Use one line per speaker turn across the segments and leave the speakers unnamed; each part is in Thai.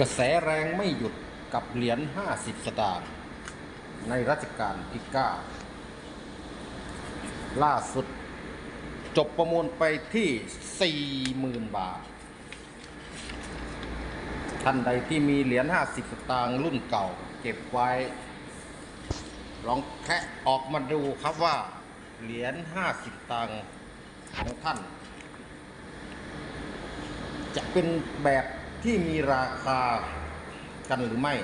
กระแสแรงไม่หยุดกับเหรียญ 50 สตางค์ในรัชกาลที่9ล่าสุด จบประมูลไปที่ 40,000 บาท ท่านใดที่มีเหรียญ 50 สตางค์รุ่นเก่า เก็บไว้ ลองแคะออกมาดูครับว่า เหรียญ 50สตางค์ของท่าน จะเป็นแบบ ที่มีราคากันหรือไม่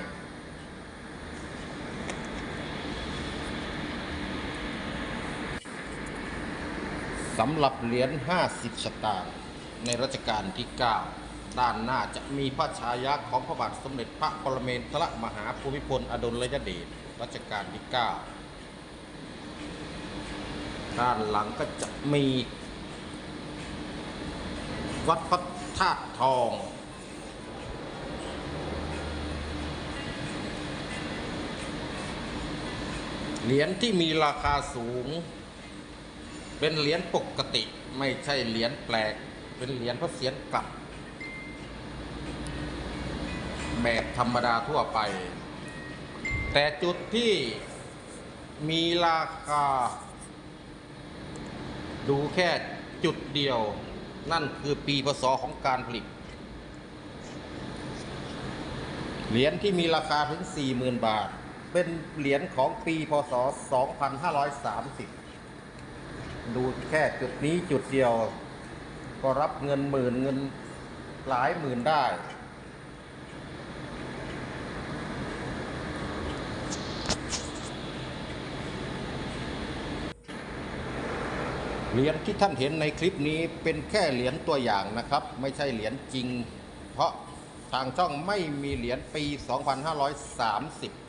สำหรับเหรียญ 50 สตางค์ในรัชกาลที่ 9 ด้านหน้าจะมีพระชายาของพระบาทสมเด็จพระปรเมนทรมหาภูมิพลอดุลยเดชรัชกาลที่ 9 ด้านหลังก็จะมี วัดพระธาตุทอง เหรียญที่มีราคาสูง เป็นเหรียญปกติไม่ใช่เหรียญแปลก เป็นเหรียญพระเศียรกลับ แบบธรรมดาทั่วไป แต่จุดที่มีราคา ดูแค่จุดเดียว นั่นคือปีพศของการผลิตเหรียญที่มีราคาถึง 40,000 บาท เป็นเหรียญของปีพศ 2530 ดูแค่จุดนี้จุดเดียว ก็รับเงินหมื่นเงินหลายหมื่นได้ เหรียญที่ท่านเห็นในคลิปนี้เป็นแค่เหรียญตัวอย่างนะครับ ไม่ใช่เหรียญจริง เพราะทางช่องไม่มีเหรียญปี 2530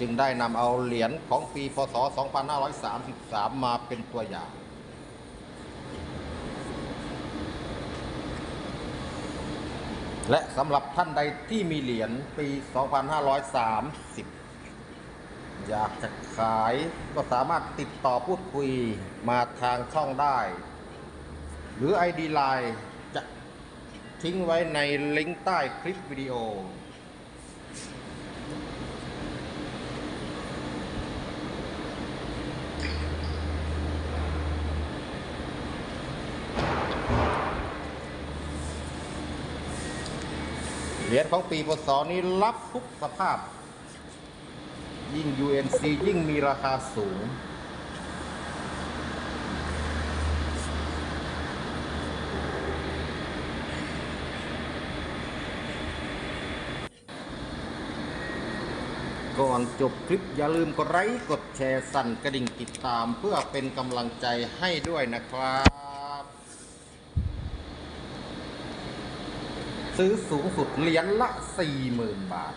จึงได้นำเอาเหรียญของปีพศ 2533 มาเป็นตัวอย่าง และสำหรับท่านใดที่มีเหรียญปี 2530 อยากจะขายก็สามารถติดต่อพูดคุยมาทางช่องได้ หรือ ID Line จะทิ้งไว้ในลิงก์ใต้คลิปวิดีโอ รียญของปีพศนี้รับทุกสภาพ ยิ่ง UNC ยิ่งมีราคาสูง ก่อนจบคลิปอย่าลืมกดไลค์กดแชร์สั่นกระดิ่งติดตามเพื่อเป็นกำลังใจให้ด้วยนะครับ ซื้อสูงสุดเหรียญละ40,000บาท